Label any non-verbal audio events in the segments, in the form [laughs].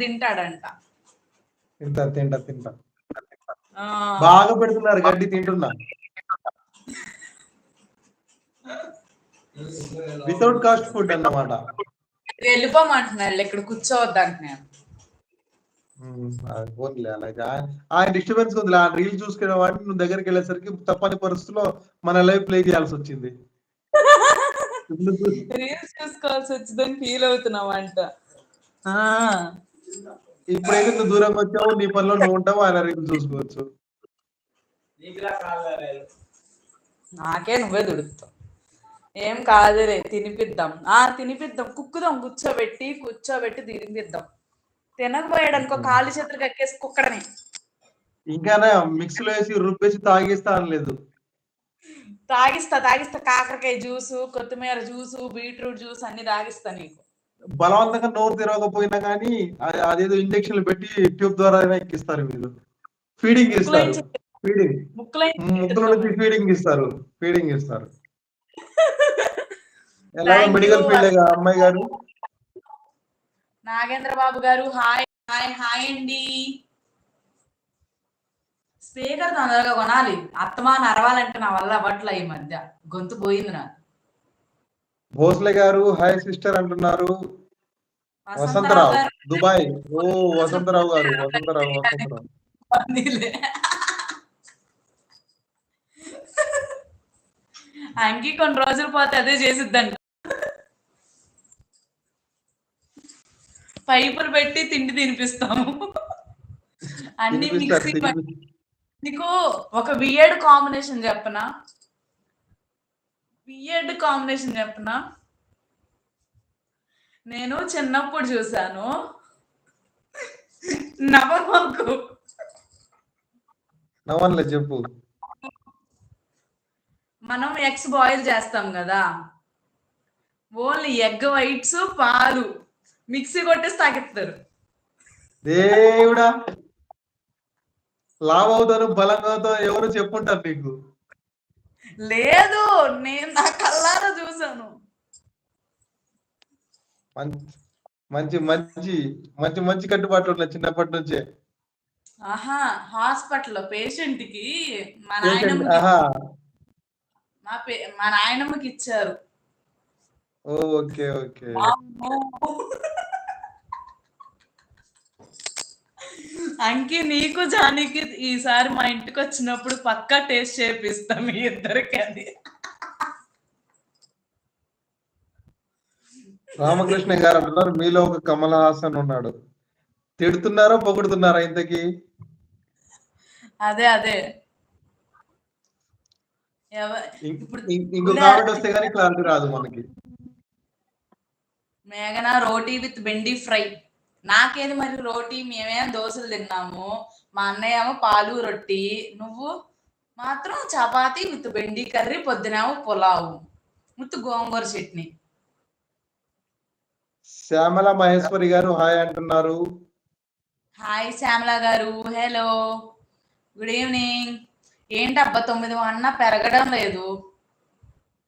తింటాడంట. తింటా తింటా తింటా. బాగా పెడుతున్నారు గడ్డి తింటున్నా. వితౌట్ కాస్ట్ ఫుడ్ అన్నమాట. వెళ్ళిపోమంటున్నాడు ఇక్కడ కూర్చోవద్దు అంటున్నాను ఉమ్, అది పోనీలే అలాగే ఆ- ఆయన డిస్టర్బెన్స్ ఉంది ఆ రీల్ చూసుకునే వాడిని నువ్వు దగ్గరికి వెళ్ళేసరికి తప్పని పరిస్థితిలో మన లైఫ్ ప్లే చేయాల్సి వచ్చింది? [laughs] రీల్స్ చూసుకోవాల్సి వచ్చిందని ఫీల్ అవుతున్నాం అంట ఇప్పుడైతే దూరంగా వచ్చావు? నీ పనిలో నువ్వు ఉంటావు? ఆయన రీల్ చూసుకోవచ్చు. నాకే నువ్వే దుడుతావు ఏం కాదులే తినిపిద్దాం. ఆ తినిపిద్దాం. కుక్కుదాం కూర్చోబెట్టి కూర్చోబెట్టి తినిపిద్దాం. తినకపోయాడు అనుకో కాలు చేతులు కక్కేసి కుక్కడని. ఇంకానే మిక్స్లో వేసి రుబ్బేసి తాగిస్తా అనలేదు. తాగిస్తా తాగిస్తా. కాకరకాయ జ్యూసు కొత్తిమీర జ్యూసు బీట్రూట్ జ్యూస్ అన్ని తాగిస్తా నీకు. బలవంతంగా నోరు తెరవకపోయినా కానీ అదేదో ఇంజక్షన్లు పెట్టి ట్యూబ్ ద్వారా ఎక్కిస్తారు వీళ్ళు. ఫీడింగ్ ఇస్తారు. ఫీడింగ్. ముక్కులై నుంచి ఫీడింగ్ ఇస్తారు. ఫీడింగ్ ఇస్తారు. [laughs] ఎలా? మెడికల్. ఫీల్డ్ అమ్మాయి గారు? నాగేంద్ర బాబు గారు హాయ్ హాయ్ హాయ్ అండి. స్పీకర్ తొందరగా కొనాలి. అత్తమా నరవాలంటే నా వల్ల అవ్వట్లే ఈ మధ్య. గొంతు పోయింది నా భోస్లే గారు హాయ్ సిస్టర్ అంటున్నారు. వసంతరావు దుబాయ్. ఓ వసంతరావు గారు వసంతరావు వసంతరావు. కొన్ని రోజులు పోతే అదే చేసిద్దంట. పైపులు పెట్టి తిండి తినిపిస్తాము. అన్ని తినిపిస్తారు, మిక్సీ తినిపి- నీకు ఒక బిఎడ్ కాంబినేషన్ చెప్పనా? బిఎడ్ కాంబినేషన్ చెప్పనా? నేను చిన్నప్పుడు చూసాను నవమకు నవన్లే చెప్పు. మనం ఎగ్స్ బాయిల్ చేస్తాం కదా. ఓన్లీ ఎగ్ వైట్స్ పాలు. మిక్సీ కొట్టేసి తాగిస్తారు దేవుడా! లావ్ అవుతాను బలంగా అవుతాను ఎవరు చెప్పుంటారు నీకు? లేదు నేను నా కల్లారా చూసాను మంచి మంచి మంచి మంచి కట్టుబాట్లు ఉన్నాయి చిన్నప్పటి నుంచే. ఆహా హాస్పిటల్లో పేషెంట్కి మా ఆహా. మా మా నాయనమ్మకి ఇచ్చారు. Okay okay. అంకి నీకు జానికి ఈసారి మా ఇంటికి వచ్చినప్పుడు పక్కా టేస్ట్ చేపిస్తాం మీ ఇద్దరికి అది. రామకృష్ణ గారు అంటున్నారు మీలో ఒక కమల్ హాసన్ ఉన్నాడు. తిడుతున్నారా పొగుడుతున్నారా ఇంతకి? అదే అదే. ఎవ- ఇం- ఇప్పుడు ఇం- ఇంకో కామెంట్ వస్తే కానీ క్లారిటీ రాదు మనకి. మేఘన రోటీ విత్ బెండి ఫ్రై. నాకేది మరి రోటీ? మేమేం దోశలు తిన్నాము. మా అన్నయ్య ఏమో పాలు రొట్టి. నువ్వు మాత్రం చపాతీ విత్ బెండి కర్రీ పొద్దునేమో పులావు విత్ గోంగూర చట్నీ. శ్యామల మహేశ్వరి గారు హాయ్ అంటున్నారు. హాయ్ శ్యామల గారు. హలో. Good evening. ఏంటబ్బా తొమ్మిది అన్న పెరగడం లేదు.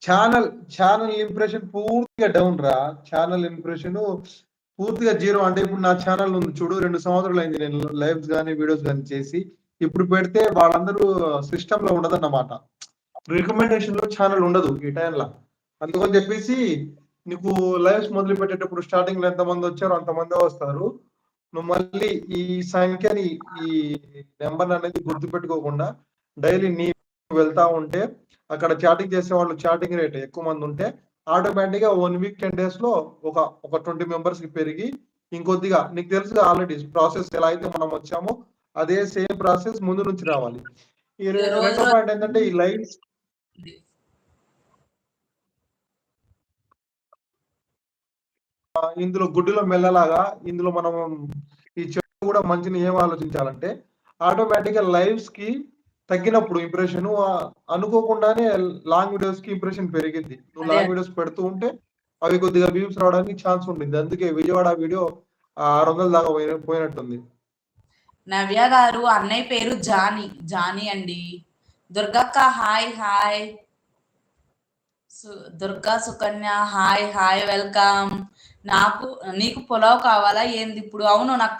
ఛానల్ ఛానల్ ఇంప్రెషన్ పూర్తిగా డౌన్ రా. ఛానల్ ఇంప్రెషన్ పూర్తిగా జీరో అంటే ఇప్పుడు నా ఛానల్ ఉంది. చూడు రెండు సంవత్సరాలు అయింది నేను లైవ్స్ కానీ వీడియోస్ కానీ చేసి. ఇప్పుడు పెడితే వాళ్ళందరూ సిస్టమ్లో ఉండదు అన్నమాట రికమెండేషన్లో ఛానల్ ఉండదు ఈ టైంలో అందుకని చెప్పేసి నీకు లైవ్స్ మొదలు పెట్టేటప్పుడు స్టార్టింగ్లో ఎంతమంది వచ్చారో అంతమంది వస్తారు. నువ్వు మళ్ళీ ఈ సంఖ్యని ఈ నెంబర్ అనేది గుర్తుపెట్టుకోకుండా డైలీ నీ వెళ్తా ఉంటే అక్కడ చాటింగ్ చేసే వాళ్ళు చాటింగ్ రేట్ ఎక్కువ మంది ఉంటే ఆటోమేటిక్గా వన్ వీక్ టెన్ డేస్లో ఒక ఒక ట్వంటీ మెంబర్స్కి పెరిగి ఇంకొద్దిగా నీకు తెలుసు ఆల్రెడీ ప్రాసెస్ ఎలా అయితే మనం వచ్చామో అదే సేమ్ ప్రాసెస్ ముందు నుంచి రావాలి. ఈ రెండో పాయింట్ ఏంటంటే ఈ లైవ్స్ ఇందులో గుడ్డులో మెల్లలాగా ఇందులో మనం ఈ చెడు కూడా మంచిని ఏం ఆలోచించాలంటే ఆటోమేటిక్గా లైవ్స్కి తగ్గినప్పుడు ఇంప్రెషన్ అనుకోకుండానే లాంగ్ వీడియోస్కి ఇంప్రెషన్ పెరిగింది. నువ్వు. లాంగ్ వీడియోస్ పెడుతూ ఉంటే అవి కొద్దిగా వ్యూస్ రావడానికి ఛాన్స్ ఉంటుంది అందుకే విజయవాడ వీడియో ఆరు వందల దాకా పోయిన పోయినట్టుంది. నవ్య గారు అన్నయ్య పేరు జానీ జానీ అండి. దుర్గక్క hi hi. Durga Sukanya hi hi welcome. నాకు నీకు పులావ్ కావాలా? ఏంది ఇప్పుడు? అవును నాకు